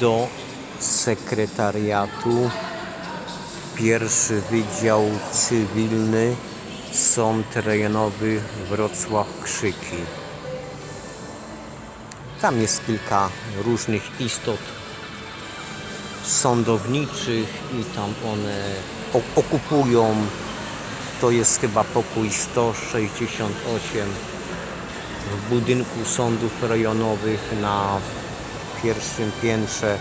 do sekretariatu pierwszy Wydział Cywilny Sąd Rejonowy Wrocław Krzyki. Tam jest kilka różnych istot sądowniczych i tam one okupują. To jest chyba pokój 168 w budynku sądów rejonowych na pierwszym piętrze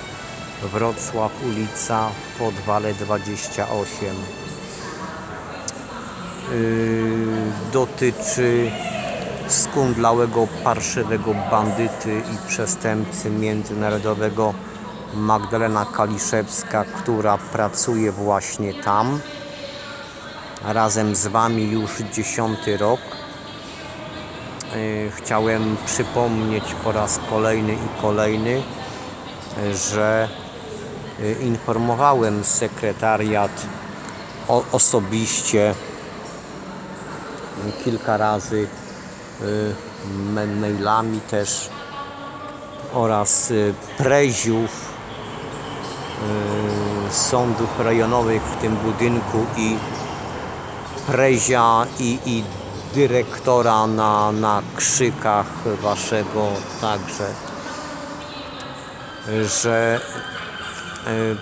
Wrocław, ulica Podwale 28. Yy, dotyczy skundlałego, parszywego bandyty i przestępcy międzynarodowego Magdalena Kaliszewska, która pracuje właśnie tam. Razem z Wami już dziesiąty rok. Yy, Chciałem przypomnieć po raz kolejny i kolejny, że yy, informowałem sekretariat osobiście kilka razy ma- mailami też oraz preziów sądów rejonowych w tym budynku i prezia i, i dyrektora na, na krzykach waszego także, że y,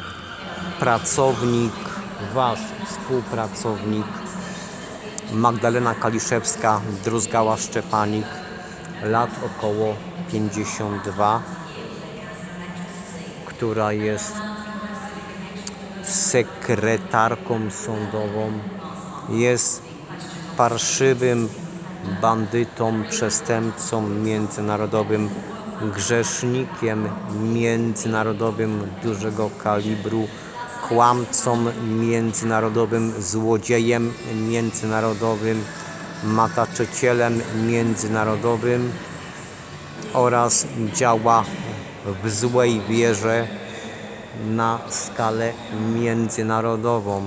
pracownik, wasz współpracownik Magdalena Kaliszewska, Druzgała Szczepanik, lat około 52, która jest sekretarką sądową, jest parszywym bandytą, przestępcą międzynarodowym, grzesznikiem międzynarodowym dużego kalibru, kłamcą międzynarodowym, złodziejem międzynarodowym, mataczycielem międzynarodowym oraz działa w złej wierze na skalę międzynarodową.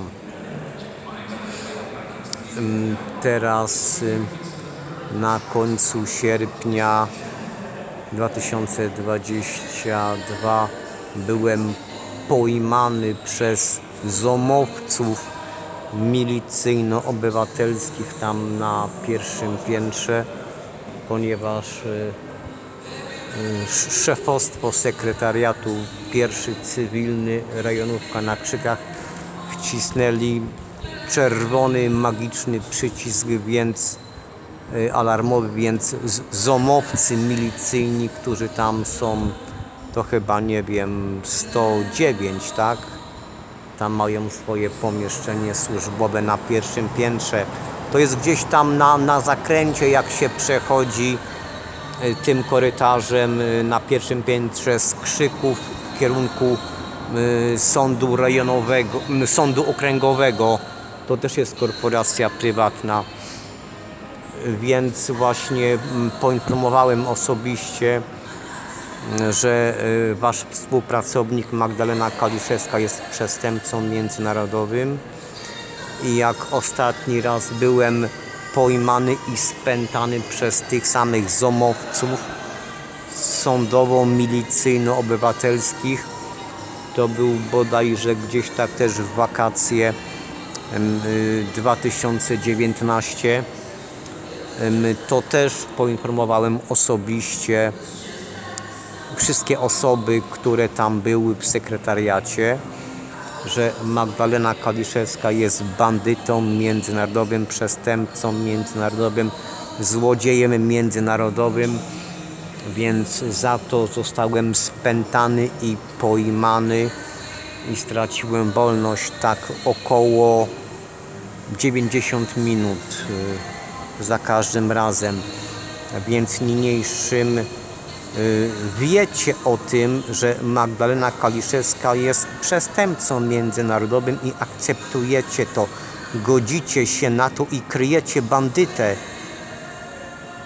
Teraz na końcu sierpnia 2022 byłem pojmany przez zomowców milicyjno-obywatelskich tam na pierwszym piętrze, ponieważ y, y, sz- szefostwo sekretariatu pierwszy cywilny rejonówka na Krzykach wcisnęli czerwony magiczny przycisk, więc y, alarmowy, więc zomowcy milicyjni, którzy tam są, to chyba nie wiem, 109, tak? Tam mają swoje pomieszczenie służbowe na pierwszym piętrze. To jest gdzieś tam na, na zakręcie, jak się przechodzi y, tym korytarzem y, na pierwszym piętrze z krzyków w kierunku sądu rejonowego, sądu okręgowego. To też jest korporacja prywatna. Więc właśnie mm, poinformowałem osobiście, mm, że y, wasz współpracownik Magdalena Kaliszewska jest przestępcą międzynarodowym i jak ostatni raz byłem pojmany i spętany przez tych samych zomowców sądowo-milicyjno-obywatelskich, to był bodajże gdzieś tak też w wakacje 2019 Em, to też poinformowałem osobiście wszystkie osoby, które tam były w sekretariacie, że Magdalena Kaliszewska jest bandytą międzynarodowym, przestępcą międzynarodowym, złodziejem międzynarodowym, więc za to zostałem spętany i pojmany i straciłem wolność tak około 90 minut y, za każdym razem. Więc niniejszym y, wiecie o tym, że Magdalena Kaliszewska jest przestępcą międzynarodowym i akceptujecie to. Godzicie się na to i kryjecie bandytę.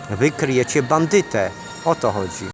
Wy kryjecie bandytę. O to chodzi.